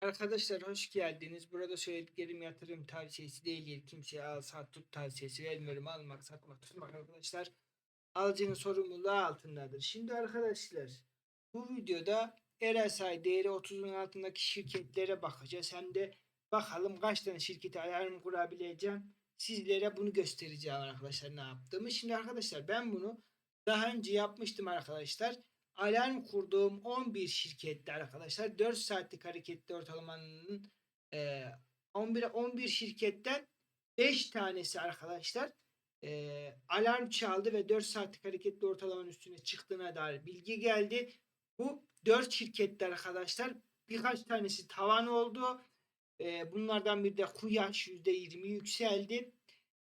Arkadaşlar hoş geldiniz. Burada söylediklerim yatırım tavsiyesi değil. Kimseye al sat tut tavsiyesi vermiyorum. Almak satmak tutmak arkadaşlar. Alıcının sorumluluğu altındadır. Şimdi arkadaşlar bu videoda RSI değeri 30'un altındaki şirketlere bakacağız. Hem de bakalım kaç tane şirketi alarm kurabileceğim. Sizlere bunu göstereceğim arkadaşlar ne yaptığımı. Şimdi arkadaşlar ben bunu daha önce yapmıştım arkadaşlar alarm kurduğum 11 şirkette arkadaşlar 4 saatlik hareketli ortalamanın e, 11 11 şirketten 5 tanesi arkadaşlar e, alarm çaldı ve 4 saatlik hareketli ortalamanın üstüne çıktığına dair bilgi geldi. Bu 4 şirkette arkadaşlar birkaç tanesi tavan oldu. E, bunlardan bir de Kuyaş %20 yükseldi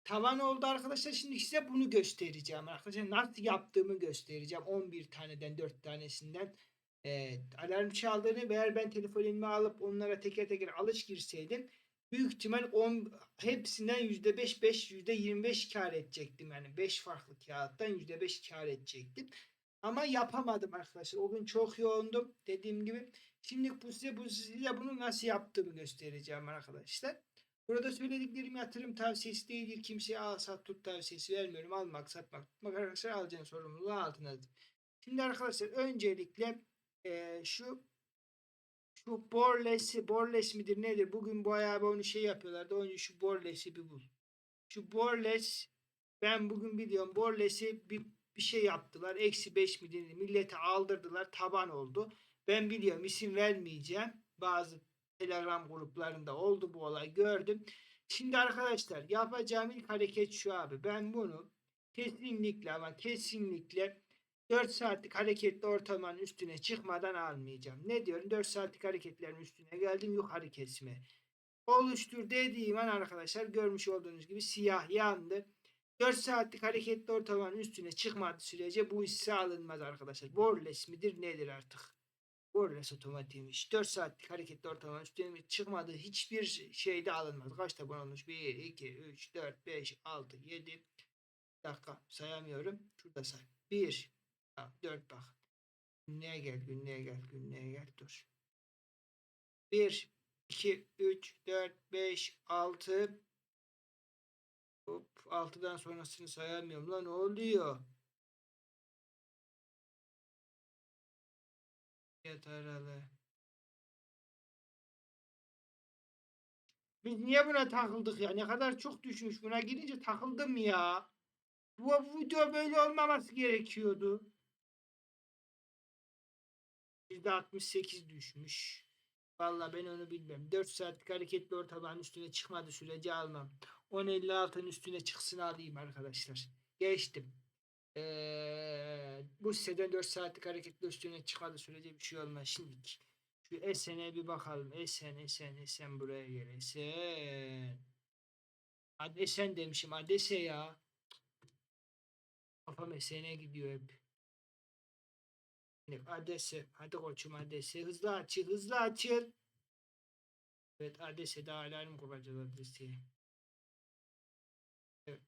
tavan oldu arkadaşlar. Şimdi size bunu göstereceğim arkadaşlar. Nasıl yaptığımı göstereceğim. 11 taneden 4 tanesinden e, alarm çaldığını ve eğer ben telefon elime alıp onlara teker teker alış girseydim büyük ihtimal 10 hepsinden %5 5 %25 kar edecektim. Yani 5 farklı kağıttan %5 kar edecektim. Ama yapamadım arkadaşlar. O gün çok yoğundum. Dediğim gibi. Şimdi bu size bu size bunu nasıl yaptığımı göstereceğim arkadaşlar. Burada söylediklerim yatırım tavsiyesi değildir. Kimseye al sat tut tavsiyesi vermiyorum. Almak satmak tutmak arkadaşlar alacağın sorumluluğu altındadır. Şimdi arkadaşlar öncelikle e, şu şu borlesi borles midir nedir? Bugün bu ayağı onu şey yapıyorlardı. Önce şu borlesi bir bul. Şu borles ben bugün biliyorum borlesi bir, bir şey yaptılar. Eksi 5 midir? Millete aldırdılar. Taban oldu. Ben biliyorum isim vermeyeceğim. Bazı Telegram gruplarında oldu bu olay gördüm. Şimdi arkadaşlar yapacağım ilk hareket şu abi. Ben bunu kesinlikle ama kesinlikle 4 saatlik hareketli ortalamanın üstüne çıkmadan almayacağım. Ne diyorum? 4 saatlik hareketlerin üstüne geldim yukarı kesme. Oluştur dediğim an arkadaşlar görmüş olduğunuz gibi siyah yandı. 4 saatlik hareketli ortalamanın üstüne çıkmadığı sürece bu hisse alınmaz arkadaşlar. Borles midir nedir artık? Borles otomatikmiş. 4 saatlik hareketli ortalama üstüne çıkmadığı hiçbir şeyde alınmaz. Kaç taban olmuş? 1, 2, 3, 4, 5, 6, 7. Bir dakika sayamıyorum. Şurada say. 1, 4 bak. Günlüğe gel, günlüğe gel, günlüğe gel. Dur. 1, 2, 3, 4, 5, 6. Hop, 6'dan sonrasını sayamıyorum lan. Ne oluyor? Aralı. Biz niye buna takıldık ya? Ne kadar çok düşmüş. Buna girince takıldım ya. Bu video böyle olmaması gerekiyordu. %68 düşmüş. Valla ben onu bilmem. 4 saatlik hareketli ortalamanın üstüne çıkmadı sürece almam. 10.56'ın üstüne çıksın alayım arkadaşlar. Geçtim. Ee, bu siteden 4 saatlik hareketli üstüne çıkmadı sürece bir şey olmaz. Şimdi şu Esen'e bir bakalım. Esen, Esen, Esen buraya gel. Esen. Hadi Esen demişim. Adese ya. Kafam Esen'e gidiyor hep. Adese. Hadi koçum Adese. Hızlı açıl. Hızlı açıl. Evet Adese'de alarm kuracağız Adese'ye. Evet.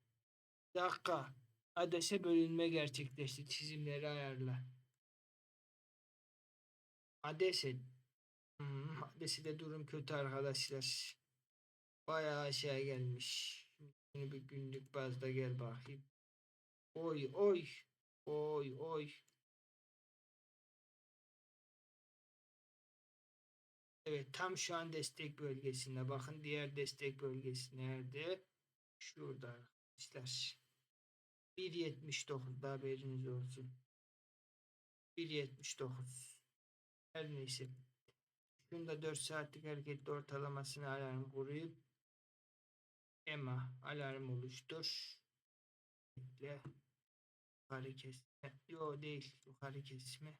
Dakika. Adese bölünme gerçekleşti. Çizimleri ayarla. Adese. Hmm, Adese'de durum kötü arkadaşlar. Bayağı aşağı gelmiş. Şimdi bir günlük bazda gel bakayım. Oy oy. Oy oy. Evet tam şu an destek bölgesinde. Bakın diğer destek bölgesi nerede? Şurada arkadaşlar. 1.79'da haberiniz olsun. 1.79 her neyse. Şunda 4 saatlik hareketli ortalamasını alarm kuruyup EMA alarm oluştur. Bekle. Yukarı kesme. Yo değil. Yukarı kesme.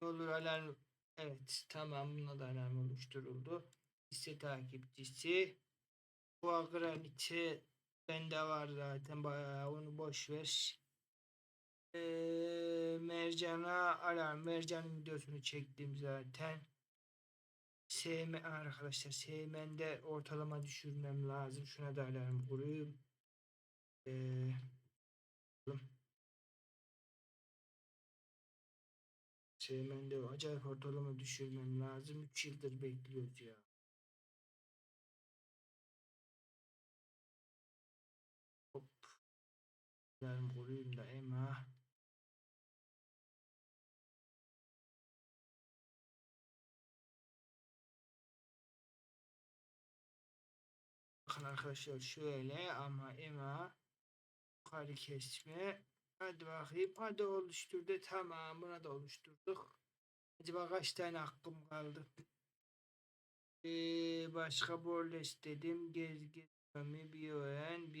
Olur alarm. Evet tamam buna da alarm oluşturuldu. Hisse takipçisi. Bu granite Bende var zaten bayağı onu boş ver. Ee, Mercan'a alarm. Mercan'ın videosunu çektim zaten. Sevme arkadaşlar. Sevmende ortalama düşürmem lazım. Şuna da alarm kurayım. Ee, Sevmende acayip ortalama düşürmem lazım. 3 yıldır bekliyoruz ya. Da Emma. Bakın arkadaşlar şöyle ama Emma yukarı kesme. Hadi bakayım. Hadi oluştur de tamam. Buna da oluşturduk. Acaba kaç tane hakkım kaldı? Ee, başka borles dedim. Gez gezmemi bir öğren.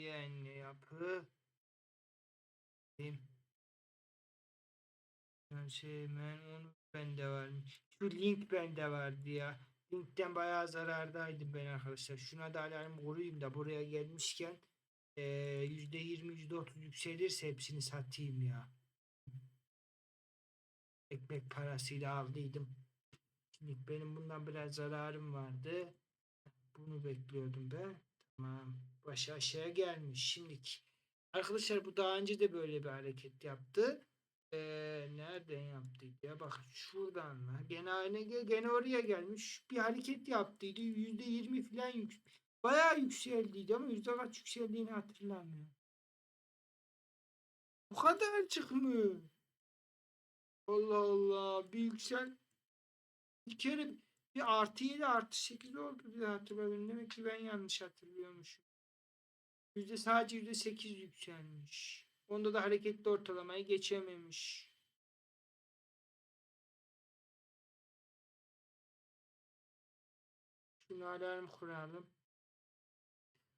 Bir anne yapı. Benim. Ben onu bende varmış. Şu link bende vardı ya. Linkten bayağı zarardaydım ben arkadaşlar. Şuna da alarm koruyayım da buraya gelmişken eee, %20 %30 yükselirse hepsini satayım ya. Ekmek parasıyla aldıydım. Şimdi benim bundan biraz zararım vardı. Bunu bekliyordum ben. Tamam. Başı aşağıya gelmiş. Şimdiki. Arkadaşlar bu daha önce de böyle bir hareket yaptı. Ee, nereden yaptıydı ya? Bak şuradan mı? Gene gene oraya gelmiş. Bir hareket yaptıydı. Yüzde yirmi falan yük bayağı yükseldiydi ama yüzde kaç yükseldiğini hatırlamıyorum. Bu kadarcık mı? Allah Allah. Bir yüksel bir kere bir artı 7 artı 8 oldu diye hatırladım. Demek ki ben yanlış hatırlıyormuşum. Yüzde sadece yüzde 8 yükselmiş. Onda da hareketli ortalamayı geçememiş. Şunu alarm kuralım.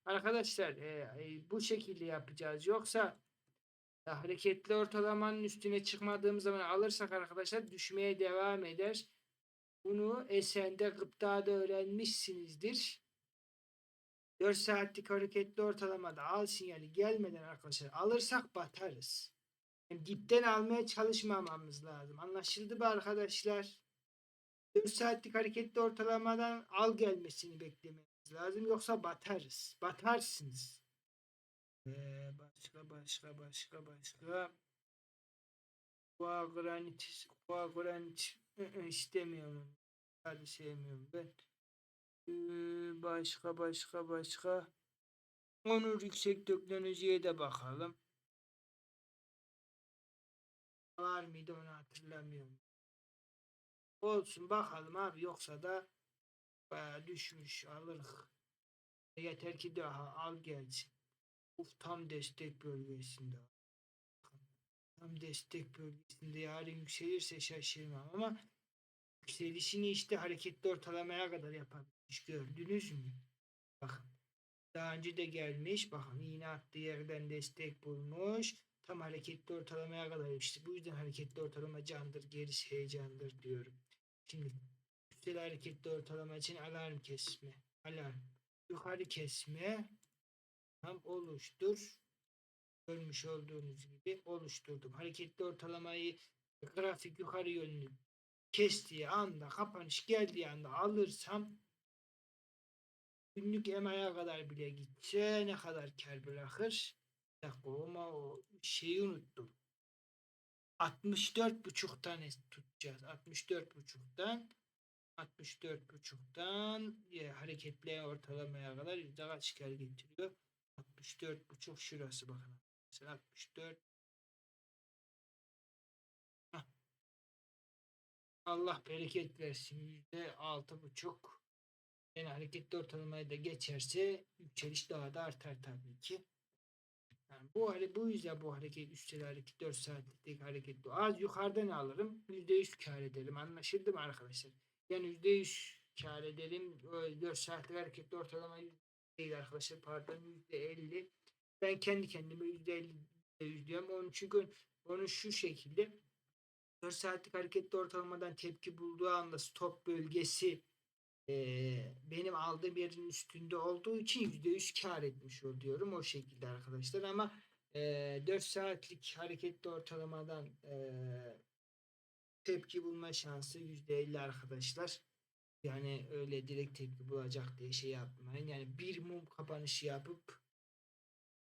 Arkadaşlar e, e, bu şekilde yapacağız. Yoksa e, hareketli ortalamanın üstüne çıkmadığım zaman alırsak arkadaşlar düşmeye devam eder. Bunu Esen'de gıptada öğrenmişsinizdir. 4 saatlik hareketli ortalamada al sinyali gelmeden arkadaşlar alırsak batarız. Yani dipten almaya çalışmamamız lazım. Anlaşıldı mı arkadaşlar? 4 saatlik hareketli ortalamadan al gelmesini beklememiz lazım. Yoksa batarız. Batarsınız. Ee, başka başka başka başka. Kua granit. Kua granit. istemiyorum. Hadi sevmiyorum ben. Ee, başka başka başka. Onur yüksek teknolojiye de bakalım. Var mıydı onu hatırlamıyorum. Olsun bakalım abi yoksa da bayağı düşmüş alırız. Yeter ki daha al gelsin. Uf tam destek bölgesinde. Tam destek bölgesinde yarın yükselirse şaşırmam ama yükselişini işte hareketli ortalamaya kadar yapabilmiş. Gördünüz mü? Bakın. Daha önce de gelmiş. Bakın iğne attığı yerden destek bulmuş. Tam hareketli ortalamaya kadar işte. Bu yüzden hareketli ortalama candır, gerisi heyecandır diyorum. Şimdi üstel hareketli ortalama için alarm kesme. Alarm. Yukarı kesme. Tam oluştur. Görmüş olduğunuz gibi oluşturdum. Hareketli ortalamayı grafik yukarı yönlü kestiği anda kapanış geldiği anda alırsam günlük EMA'ya kadar bile gitse ne kadar kar bırakır? Bir dakika ama o şeyi unuttum. 64 buçuk tane tutacağız. 64 buçuktan 64 buçuktan ya, hareketli ortalamaya kadar yüzde kaç kar getiriyor? 64 buçuk şurası bakın. Mesela 64 Allah bereket versin. Yüzde altı buçuk. Yani hareketli ortalamayı da geçerse yükseliş daha da artar tabii ki. Yani bu hare bu yüzden bu hareket üstel hareket 4 saatlik hareketli. Az yukarıdan alırım. %100 kar ederim. Anlaşıldı mı arkadaşlar? Yani %100 kar ederim. O 4 saatlik hareketli ortalama değil arkadaşlar. Pardon %50. Ben kendi kendime %50 %100 diyorum. Onun çünkü onu şu şekilde 4 saatlik hareketli ortalamadan tepki bulduğu anda stop bölgesi eee, benim aldığım yerin üstünde olduğu için %100 kar etmiş oluyorum o şekilde arkadaşlar ama eee 4 saatlik hareketli ortalamadan eee, tepki bulma şansı %50 arkadaşlar. Yani öyle direkt tepki bulacak diye şey yapmayın. Yani bir mum kapanışı yapıp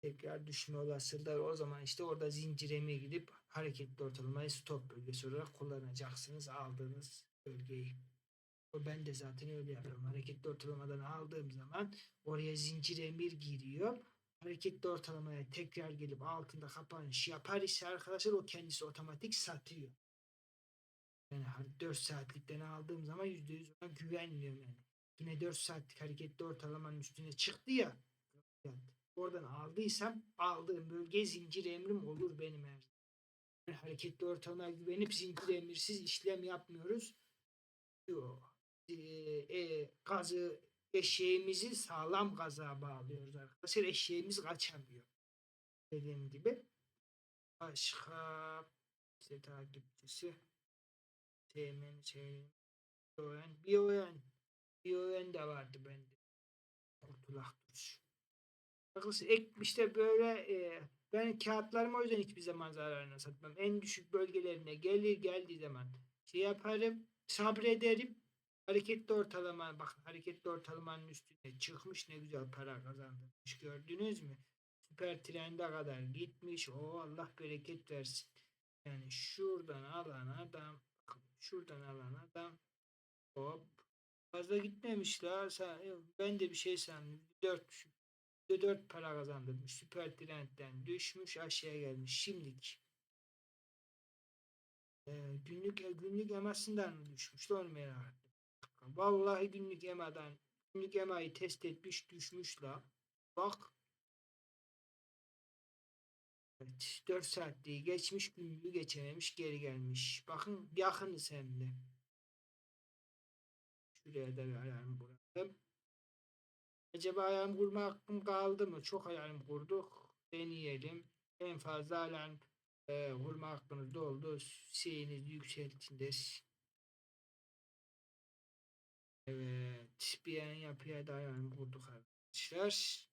tekrar düşme olasılığı o zaman işte orada zincireme gidip hareketli ortalamayı stop bölgesi olarak kullanacaksınız aldığınız bölgeyi. O ben de zaten öyle yapıyorum. Hareketli ortalamadan aldığım zaman oraya zincir emir giriyor. Hareketli ortalamaya tekrar gelip altında kapanış yapar ise arkadaşlar o kendisi otomatik satıyor. Yani 4 saatlikten aldığım zaman %100 ona güvenmiyorum yani. Yine 4 saatlik hareketli ortalamanın üstüne çıktı ya. Oradan aldıysam aldığım bölge zincir emrim olur benim her. Yani hareketli ortalamaya güvenip zincir emirsiz işlem yapmıyoruz. Yok. Ee, e, gazı eşeğimizi sağlam gaza bağlıyoruz arkadaşlar. Eşeğimiz kaçamıyor. Dediğim gibi. Başka işte takipçisi Teğmen şey bir öğren bir öğren de vardı bende. Kurtulak duruş. Ek işte böyle e, ben kağıtlarımı o yüzden hiçbir zaman zararına satmam. En düşük bölgelerine gelir geldiği zaman şey yaparım sabrederim. Hareketli ortalama bak hareketli ortalamanın üstüne çıkmış ne güzel para kazandırmış gördünüz mü? Süper trende kadar gitmiş. O Allah bereket versin. Yani şuradan alan adam şuradan alan adam hop fazla gitmemiş la Sen- ben de bir şey sandım 4 4 para kazandırmış. Süper trendden düşmüş aşağıya gelmiş. Şimdiki ee, günlük günlük emasından düşmüş? Merak ettim vallahi günlük emadan günlük emayı test etmiş düşmüş la bak. Evet, 4 saatliği geçmiş günlüğü geçememiş geri gelmiş. Bakın yakınız hem de. Şuraya da bir alarm bıraktım. Acaba alarm kurma hakkım kaldı mı? Çok alarm kurduk. Deneyelim. En fazla alarm e, kurma hakkınız doldu. Şeyinizi yükseltiniz. Evet. Bir an yapıya da alarm kurduk arkadaşlar.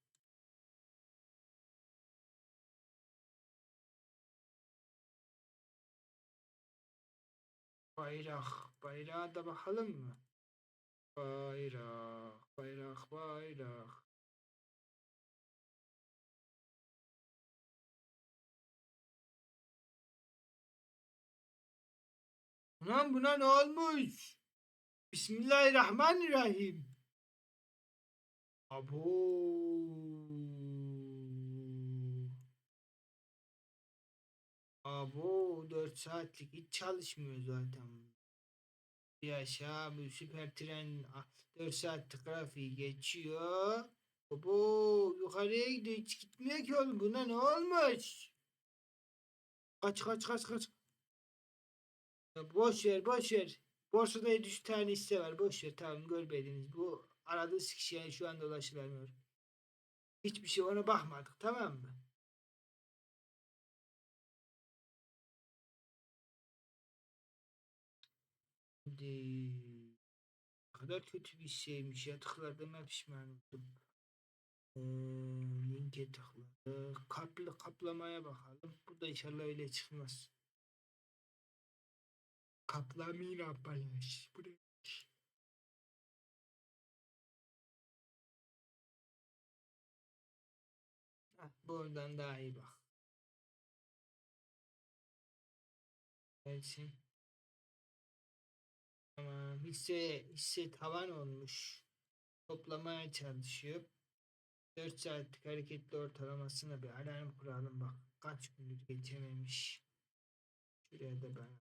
Bayrak. Bayrağa da bakalım mı? Bayrak. Bayrak. Bayrak. Ulan buna ne olmuş? Bismillahirrahmanirrahim. Abo. Abo 4 saatlik hiç çalışmıyor zaten. Bir aşağı bu süper tren 4 saatlik grafiği geçiyor. Abo yukarıya gidiyor hiç gitmiyor ki oğlum buna ne olmuş? Kaç kaç kaç kaç. Boş ver boş ver. Borsada 700 tane hisse var boş ver tamam görmediniz. Bu aradığınız kişiye şu anda ulaşılamıyor. Hiçbir şey ona bakmadık tamam mı? Şimdi ne kadar kötü bir şeymiş ya tıkladığıma pişman oldum. Ee, linke tıkladı. Kaplı kaplamaya bakalım. Bu da inşallah öyle çıkmaz. Kaplamayın ablaş. Bu ne? Heh, buradan daha iyi bak. Gelsin. Tamam. Hisse, hisse tavan olmuş. Toplamaya çalışıyor. 4 saatlik hareketli ortalamasına bir alarm kuralım bak. Kaç gündür geçememiş. Şuraya da ben.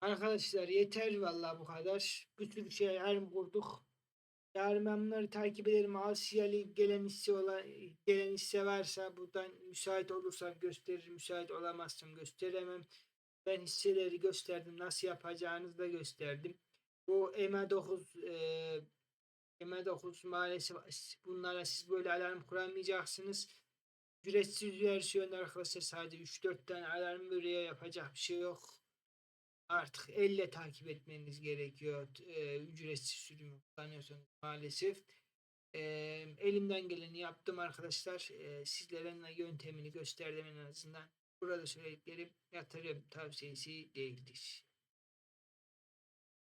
Arkadaşlar yeter vallahi bu kadar. Bir sürü şey alarm kurduk. Yarın ben bunları takip ederim. Asiyalı gelen hisse olan, gelen hisse varsa buradan müsait olursam gösteririm. Müsait olamazsam gösteremem. Ben hisseleri gösterdim. Nasıl yapacağınızı da gösterdim. Bu EMA 9 e, EMA 9 maalesef bunlara siz böyle alarm kuramayacaksınız. Ücretsiz versiyon arkadaşlar sadece 3-4 tane alarm veriyor. Yapacak bir şey yok artık elle takip etmeniz gerekiyor. E, ücretsiz sürümü kullanıyorsanız maalesef. E, elimden geleni yaptım arkadaşlar. E, sizlere yöntemini gösterdim en azından. Burada söylediklerim yatırım tavsiyesi değildir.